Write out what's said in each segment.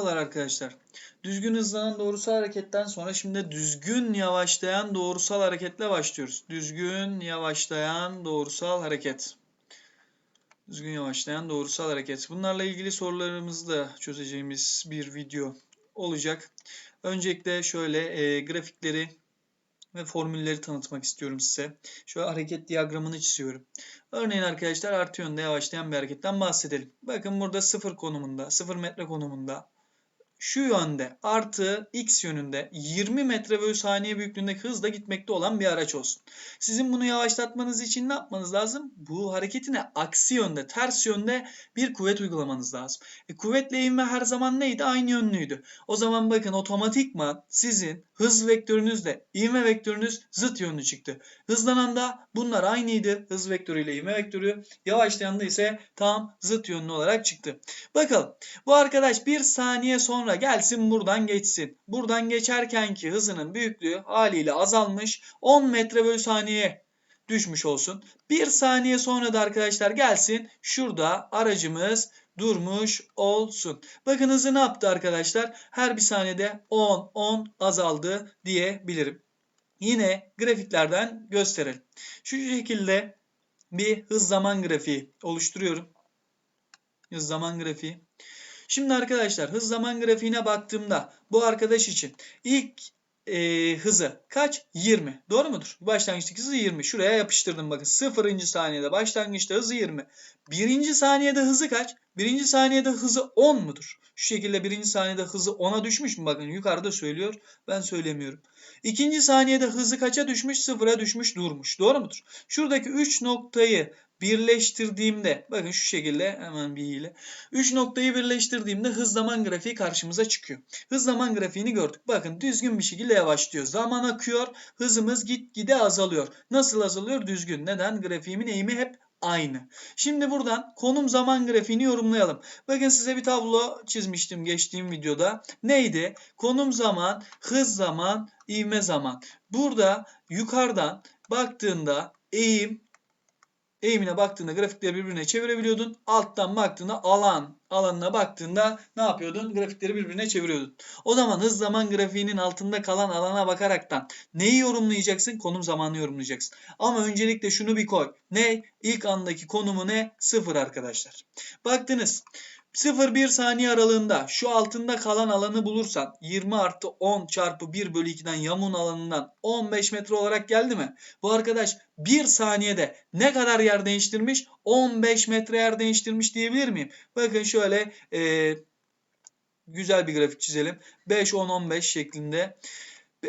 Merhabalar arkadaşlar. Düzgün hızlanan doğrusal hareketten sonra şimdi düzgün yavaşlayan doğrusal hareketle başlıyoruz. Düzgün yavaşlayan doğrusal hareket. Düzgün yavaşlayan doğrusal hareket. Bunlarla ilgili sorularımızı da çözeceğimiz bir video olacak. Öncelikle şöyle e, grafikleri ve formülleri tanıtmak istiyorum size. Şöyle hareket diyagramını çiziyorum. Örneğin arkadaşlar artı yönde yavaşlayan bir hareketten bahsedelim. Bakın burada sıfır konumunda, sıfır metre konumunda şu yönde artı x yönünde 20 metre bölü saniye büyüklüğündeki hızla gitmekte olan bir araç olsun. Sizin bunu yavaşlatmanız için ne yapmanız lazım? Bu hareketine aksi yönde, ters yönde bir kuvvet uygulamanız lazım. E, kuvvetle ivme her zaman neydi? Aynı yönlüydü. O zaman bakın otomatikman sizin hız vektörünüzle ivme vektörünüz zıt yönlü çıktı. Hızlanan da bunlar aynıydı. Hız vektörüyle ivme vektörü. Yavaşlayan da ise tam zıt yönlü olarak çıktı. Bakalım. Bu arkadaş bir saniye sonra gelsin buradan geçsin. Buradan geçerken ki hızının büyüklüğü haliyle azalmış. 10 metre bölü saniye düşmüş olsun. Bir saniye sonra da arkadaşlar gelsin. Şurada aracımız durmuş olsun. Bakın hızı ne yaptı arkadaşlar? Her bir saniyede 10 10 azaldı diyebilirim. Yine grafiklerden gösterelim. Şu şekilde bir hız zaman grafiği oluşturuyorum. Hız zaman grafiği. Şimdi arkadaşlar hız zaman grafiğine baktığımda bu arkadaş için ilk e, hızı kaç? 20. Doğru mudur? Başlangıçtaki hızı 20. Şuraya yapıştırdım bakın. 0. saniyede başlangıçta hızı 20. Birinci saniyede hızı kaç? Birinci saniyede hızı 10 mudur? Şu şekilde birinci saniyede hızı 10'a düşmüş mü? Bakın yukarıda söylüyor. Ben söylemiyorum. İkinci saniyede hızı kaça düşmüş? Sıfıra düşmüş durmuş. Doğru mudur? Şuradaki 3 noktayı birleştirdiğimde bakın şu şekilde hemen bir hile. 3 noktayı birleştirdiğimde hız zaman grafiği karşımıza çıkıyor. Hız zaman grafiğini gördük. Bakın düzgün bir şekilde yavaşlıyor. Zaman akıyor. Hızımız gitgide azalıyor. Nasıl azalıyor? Düzgün. Neden? Grafiğimin eğimi hep aynı. Şimdi buradan konum zaman grafiğini yorumlayalım. Bakın size bir tablo çizmiştim geçtiğim videoda. Neydi? Konum zaman, hız zaman, ivme zaman. Burada yukarıdan baktığında eğim eğimine baktığında grafikleri birbirine çevirebiliyordun. Alttan baktığında alan alanına baktığında ne yapıyordun? Grafikleri birbirine çeviriyordun. O zaman hız zaman grafiğinin altında kalan alana bakaraktan neyi yorumlayacaksın? Konum zamanı yorumlayacaksın. Ama öncelikle şunu bir koy. Ne? İlk andaki konumu ne? Sıfır arkadaşlar. Baktınız. 0-1 saniye aralığında şu altında kalan alanı bulursan 20 artı 10 çarpı 1 bölü 2'den yamun alanından 15 metre olarak geldi mi? Bu arkadaş 1 saniyede ne kadar yer değiştirmiş? 15 metre yer değiştirmiş diyebilir miyim? Bakın şöyle e, güzel bir grafik çizelim. 5, 10, 15 şeklinde.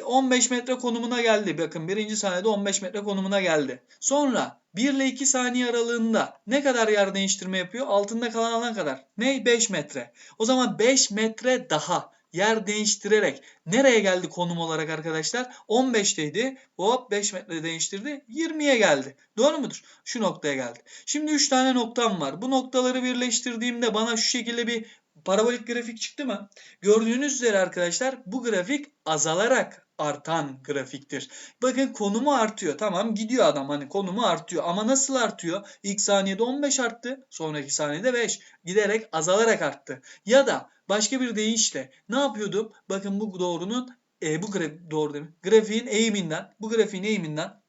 15 metre konumuna geldi. Bakın birinci saniyede 15 metre konumuna geldi. Sonra 1 ile 2 saniye aralığında ne kadar yer değiştirme yapıyor? Altında kalan alan kadar. Ne? 5 metre. O zaman 5 metre daha yer değiştirerek nereye geldi konum olarak arkadaşlar? 15'teydi. Hop 5 metre değiştirdi. 20'ye geldi. Doğru mudur? Şu noktaya geldi. Şimdi 3 tane noktam var. Bu noktaları birleştirdiğimde bana şu şekilde bir parabolik grafik çıktı mı? Gördüğünüz üzere arkadaşlar bu grafik azalarak artan grafiktir. Bakın konumu artıyor. Tamam gidiyor adam hani konumu artıyor. Ama nasıl artıyor? İlk saniyede 15 arttı. Sonraki saniyede 5. Giderek azalarak arttı. Ya da başka bir deyişle ne yapıyordum? Bakın bu doğrunun e, bu grafik doğru değil mi? Grafiğin eğiminden, bu grafiğin eğiminden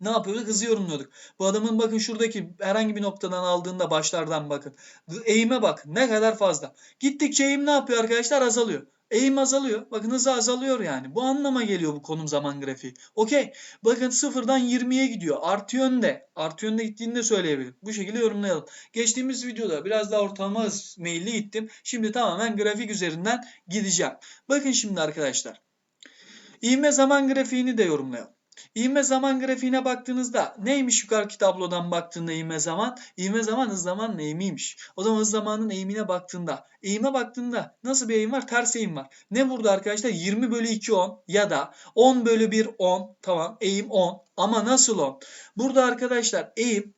ne yapıyorduk? Hızı yorumluyorduk. Bu adamın bakın şuradaki herhangi bir noktadan aldığında başlardan bakın. Eğime bak ne kadar fazla. Gittikçe eğim ne yapıyor arkadaşlar? Azalıyor. Eğim azalıyor. Bakın hızı azalıyor yani. Bu anlama geliyor bu konum zaman grafiği. Okey. Bakın sıfırdan 20'ye gidiyor. Artı yönde. Artı yönde gittiğini de söyleyebilirim. Bu şekilde yorumlayalım. Geçtiğimiz videoda biraz daha ortalama hız meyilli gittim. Şimdi tamamen grafik üzerinden gideceğim. Bakın şimdi arkadaşlar. İğme zaman grafiğini de yorumlayalım. İvme zaman grafiğine baktığınızda neymiş yukarıki tablodan baktığında ivme zaman? İvme zaman hız zamanın eğimiymiş. O zaman hız zamanın eğimine baktığında, eğime baktığında nasıl bir eğim var? Ters eğim var. Ne burada arkadaşlar? 20 bölü 2 10 ya da 10 bölü 1 10. Tamam eğim 10 ama nasıl 10? Burada arkadaşlar eğim,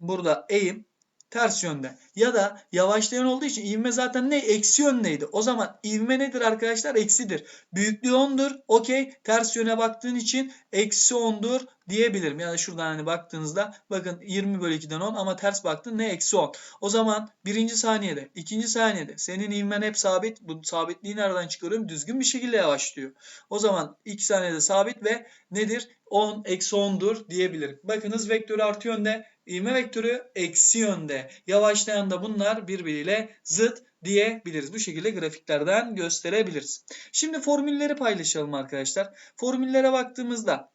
burada eğim ters yönde. Ya da yavaşlayan olduğu için ivme zaten ne? Eksi yöndeydi. O zaman ivme nedir arkadaşlar? Eksidir. Büyüklüğü 10'dur. Okey. Ters yöne baktığın için eksi 10'dur diyebilirim. Yani şuradan hani baktığınızda bakın 20 bölü 2'den 10 ama ters baktın ne? Eksi 10. O zaman birinci saniyede, ikinci saniyede senin ivmen hep sabit. Bu sabitliği nereden çıkarıyorum? Düzgün bir şekilde yavaşlıyor. O zaman 2 saniyede sabit ve nedir? 10 eksi 10'dur diyebilirim. Bakınız vektörü artı yönde, ivme vektörü eksi yönde. Yavaşlayan da bunlar birbiriyle zıt diyebiliriz. Bu şekilde grafiklerden gösterebiliriz. Şimdi formülleri paylaşalım arkadaşlar. Formüllere baktığımızda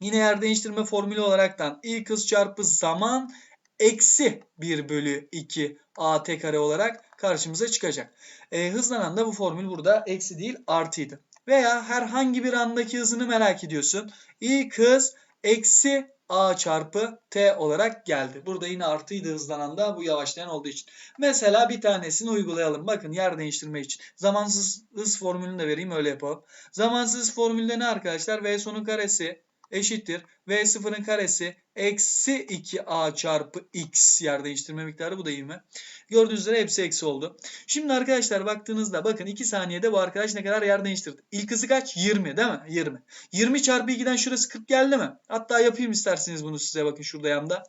yine yer değiştirme formülü olaraktan ilk hız çarpı zaman eksi 1 bölü 2 at kare olarak karşımıza çıkacak. E, hızlanan da bu formül burada eksi değil artıydı. Veya herhangi bir andaki hızını merak ediyorsun. İlk hız eksi a çarpı t olarak geldi. Burada yine artıydı hızlanan da bu yavaşlayan olduğu için. Mesela bir tanesini uygulayalım. Bakın yer değiştirme için. Zamansız hız formülünü de vereyim öyle yapalım. Zamansız formülde ne arkadaşlar? V sonun karesi eşittir. V sıfırın karesi eksi 2a çarpı x yer değiştirme miktarı bu da ivme. Gördüğünüz üzere hepsi eksi oldu. Şimdi arkadaşlar baktığınızda bakın 2 saniyede bu arkadaş ne kadar yer değiştirdi. İlk hızı kaç? 20 değil mi? 20. 20 çarpı 2'den şurası 40 geldi mi? Hatta yapayım isterseniz bunu size bakın şurada yanda.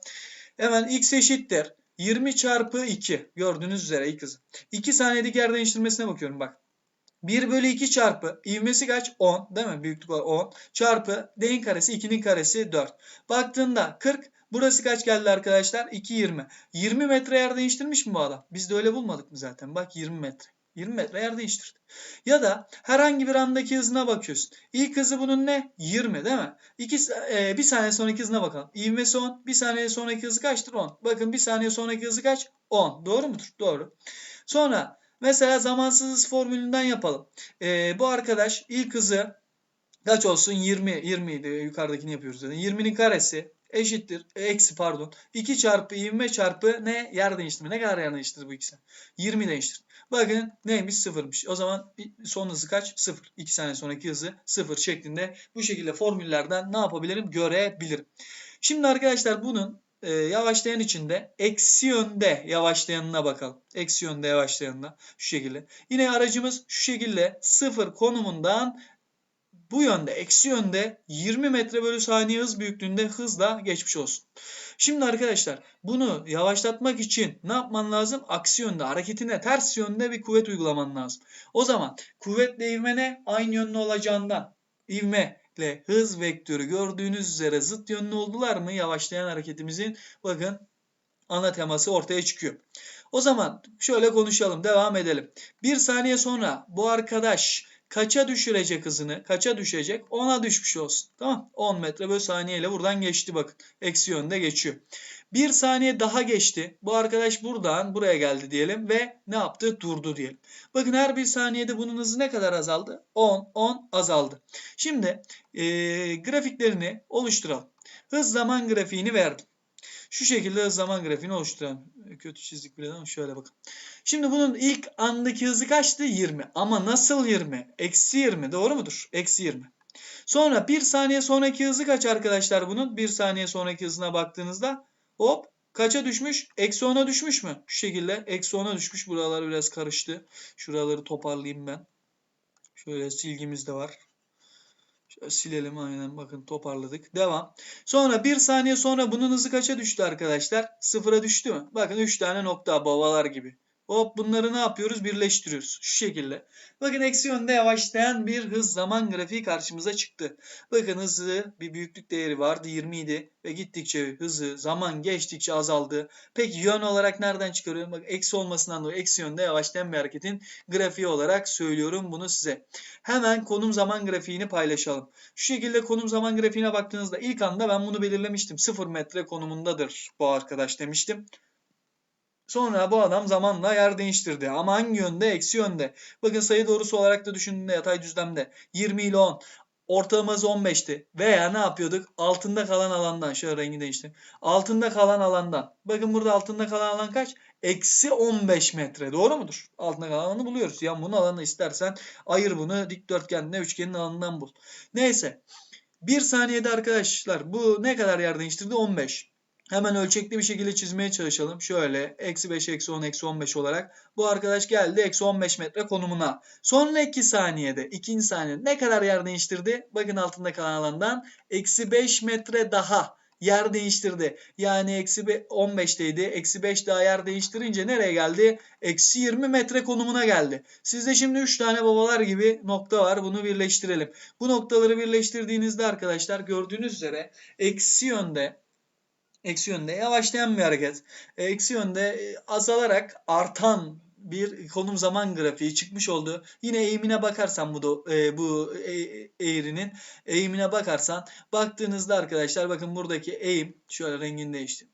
Hemen x eşittir. 20 çarpı 2 gördüğünüz üzere ilk hızı. 2 saniyedeki yer değiştirmesine bakıyorum bak. 1 bölü 2 çarpı ivmesi kaç? 10 değil mi? Büyüklük olarak 10 çarpı d'in karesi 2'nin karesi 4. Baktığında 40 burası kaç geldi arkadaşlar? 2 20. 20 metre yer değiştirmiş mi bu adam? Biz de öyle bulmadık mı zaten? Bak 20 metre. 20 metre yer değiştirdi. Ya da herhangi bir andaki hızına bakıyorsun. İlk hızı bunun ne? 20 değil mi? 2 e, bir saniye sonraki hızına bakalım. İvmesi 10. Bir saniye sonraki hızı kaçtır? 10. Bakın bir saniye sonraki hızı kaç? 10. Doğru mudur? Doğru. Sonra Mesela zamansız hız formülünden yapalım. Ee, bu arkadaş ilk hızı kaç olsun? 20. 20 idi. Yukarıdakini yapıyoruz zaten. 20'nin karesi eşittir. Eksi pardon. 2 çarpı ivme çarpı ne? Yer değiştirme. Ne kadar yer değiştirdi bu ikisi? 20 değiştirdi. Bakın neymiş? Sıfırmış. O zaman son hızı kaç? Sıfır. 2 saniye sonraki hızı sıfır şeklinde bu şekilde formüllerden ne yapabilirim? Görebilirim. Şimdi arkadaşlar bunun e, yavaşlayan içinde eksi yönde yavaşlayanına bakalım. Eksi yönde yavaşlayanına şu şekilde. Yine aracımız şu şekilde sıfır konumundan bu yönde eksi yönde 20 metre bölü saniye hız büyüklüğünde hızla geçmiş olsun. Şimdi arkadaşlar bunu yavaşlatmak için ne yapman lazım? Aksi yönde hareketine ters yönde bir kuvvet uygulaman lazım. O zaman kuvvetle ivmene aynı yönlü olacağından ivme ile hız vektörü gördüğünüz üzere zıt yönlü oldular mı yavaşlayan hareketimizin bakın ana teması ortaya çıkıyor. O zaman şöyle konuşalım devam edelim. Bir saniye sonra bu arkadaş kaça düşürecek hızını? Kaça düşecek? 10'a düşmüş olsun. Tamam 10 metre bölü saniye ile buradan geçti bakın. Eksi yönde geçiyor. Bir saniye daha geçti. Bu arkadaş buradan buraya geldi diyelim ve ne yaptı? Durdu diyelim. Bakın her bir saniyede bunun hızı ne kadar azaldı? 10, 10 azaldı. Şimdi e, grafiklerini oluşturalım. Hız zaman grafiğini verdim. Şu şekilde hız zaman grafiğini oluşturalım. Kötü çizdik biraz ama şöyle bakın. Şimdi bunun ilk andaki hızı kaçtı? 20. Ama nasıl 20? Eksi 20 doğru mudur? Eksi 20. Sonra bir saniye sonraki hızı kaç arkadaşlar bunun? Bir saniye sonraki hızına baktığınızda hop kaça düşmüş? Eksi 10'a düşmüş mü? Şu şekilde eksi 10'a düşmüş. Buralar biraz karıştı. Şuraları toparlayayım ben. Şöyle silgimiz de var. Şöyle silelim aynen bakın toparladık. Devam. Sonra bir saniye sonra bunun hızı kaça düştü arkadaşlar? Sıfıra düştü mü? Bakın 3 tane nokta babalar gibi. Hop bunları ne yapıyoruz? Birleştiriyoruz. Şu şekilde. Bakın eksi yönde yavaşlayan bir hız zaman grafiği karşımıza çıktı. Bakın hızı bir büyüklük değeri vardı 20 idi ve gittikçe hızı zaman geçtikçe azaldı. Peki yön olarak nereden çıkarıyorum? Bak eksi olmasından dolayı eksi yönde yavaşlayan bir hareketin grafiği olarak söylüyorum bunu size. Hemen konum zaman grafiğini paylaşalım. Şu şekilde konum zaman grafiğine baktığınızda ilk anda ben bunu belirlemiştim. 0 metre konumundadır bu arkadaş demiştim. Sonra bu adam zamanla yer değiştirdi. Ama hangi yönde? Eksi yönde. Bakın sayı doğrusu olarak da düşündüğünde yatay düzlemde 20 ile 10. Ortalaması 15'ti. Veya ne yapıyorduk? Altında kalan alandan. Şöyle rengi değiştireyim. Altında kalan alandan. Bakın burada altında kalan alan kaç? Eksi 15 metre. Doğru mudur? Altında kalan alanı buluyoruz. Ya bunun alanı istersen ayır bunu dikdörtgenle üçgenin alanından bul. Neyse. Bir saniyede arkadaşlar bu ne kadar yer değiştirdi? 15. Hemen ölçekli bir şekilde çizmeye çalışalım. Şöyle eksi 5, eksi 10, eksi 15 olarak. Bu arkadaş geldi eksi 15 metre konumuna. Sonraki saniyede, ikinci saniyede ne kadar yer değiştirdi? Bakın altında kalan alandan eksi 5 metre daha yer değiştirdi. Yani eksi 15'teydi. Eksi 5 daha yer değiştirince nereye geldi? Eksi 20 metre konumuna geldi. Sizde şimdi 3 tane babalar gibi nokta var. Bunu birleştirelim. Bu noktaları birleştirdiğinizde arkadaşlar gördüğünüz üzere eksi yönde eksi yönde yavaşlayan bir hareket. Eksi yönde e, azalarak artan bir konum zaman grafiği çıkmış oldu. Yine eğimine bakarsan bu da, e, bu e- eğrinin eğimine bakarsan baktığınızda arkadaşlar bakın buradaki eğim şöyle rengini değiştireyim.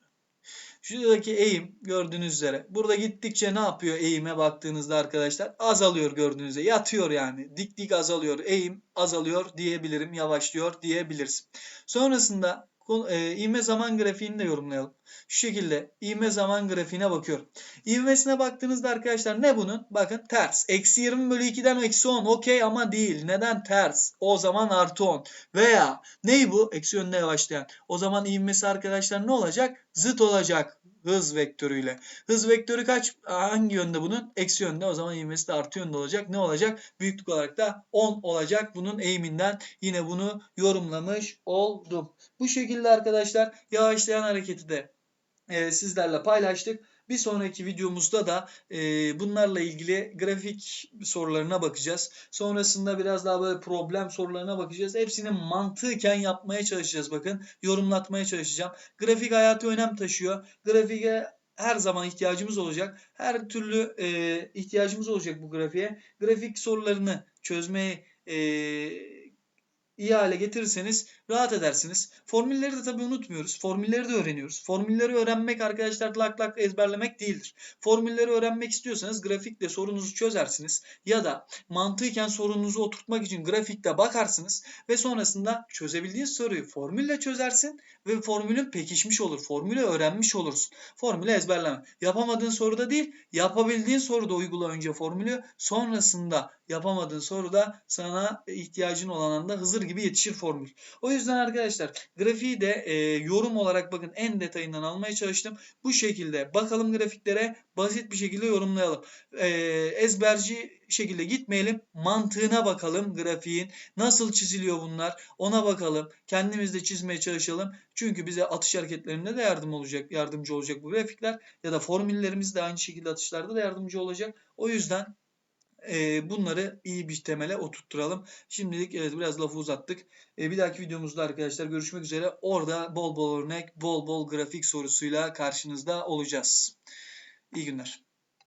Şuradaki eğim gördüğünüz üzere. Burada gittikçe ne yapıyor eğime baktığınızda arkadaşlar? Azalıyor gördüğünüz üzere. Yatıyor yani. Dik dik azalıyor. Eğim azalıyor diyebilirim. Yavaşlıyor diyebiliriz. Sonrasında e, ivme zaman grafiğini de yorumlayalım. Şu şekilde ivme zaman grafiğine bakıyorum. İvmesine baktığınızda arkadaşlar ne bunun? Bakın ters. Eksi 20 bölü 2'den eksi 10 okey ama değil. Neden ters? O zaman artı 10. Veya ney bu? Eksi yönde yavaşlayan. O zaman ivmesi arkadaşlar ne olacak? Zıt olacak hız vektörüyle. Hız vektörü kaç? Hangi yönde bunun? Eksi yönde. O zaman ivmesi de artı yönde olacak. Ne olacak? Büyüklük olarak da 10 olacak. Bunun eğiminden yine bunu yorumlamış oldum. Bu şekilde arkadaşlar yavaşlayan hareketi de e, sizlerle paylaştık. Bir sonraki videomuzda da e, bunlarla ilgili grafik sorularına bakacağız. Sonrasında biraz daha böyle problem sorularına bakacağız. Hepsini mantıken yapmaya çalışacağız bakın. Yorumlatmaya çalışacağım. Grafik hayati önem taşıyor. Grafike her zaman ihtiyacımız olacak. Her türlü e, ihtiyacımız olacak bu grafiğe. Grafik sorularını çözmeyi e, iyi hale getirirseniz rahat edersiniz. Formülleri de tabii unutmuyoruz. Formülleri de öğreniyoruz. Formülleri öğrenmek arkadaşlar lak lak ezberlemek değildir. Formülleri öğrenmek istiyorsanız grafikle sorunuzu çözersiniz ya da mantıken sorunuzu oturtmak için grafikte bakarsınız ve sonrasında çözebildiğiniz soruyu formülle çözersin ve formülün pekişmiş olur. Formülü öğrenmiş olursun. Formülü ezberleme. Yapamadığın soruda değil, yapabildiğin soruda uygula önce formülü. Sonrasında yapamadığın soruda sana ihtiyacın olan anda Hızır gibi yetişir formül. O yüzden arkadaşlar grafiği de e, yorum olarak bakın en detayından almaya çalıştım. Bu şekilde bakalım grafiklere basit bir şekilde yorumlayalım. E, ezberci şekilde gitmeyelim. Mantığına bakalım grafiğin. Nasıl çiziliyor bunlar? Ona bakalım. Kendimiz de çizmeye çalışalım. Çünkü bize atış hareketlerinde de yardım olacak, yardımcı olacak bu grafikler ya da formüllerimiz de aynı şekilde atışlarda da yardımcı olacak. O yüzden e, bunları iyi bir temele oturtturalım. Şimdilik evet biraz lafı uzattık. E, bir dahaki videomuzda arkadaşlar görüşmek üzere. Orada bol bol örnek, bol bol grafik sorusuyla karşınızda olacağız. İyi günler.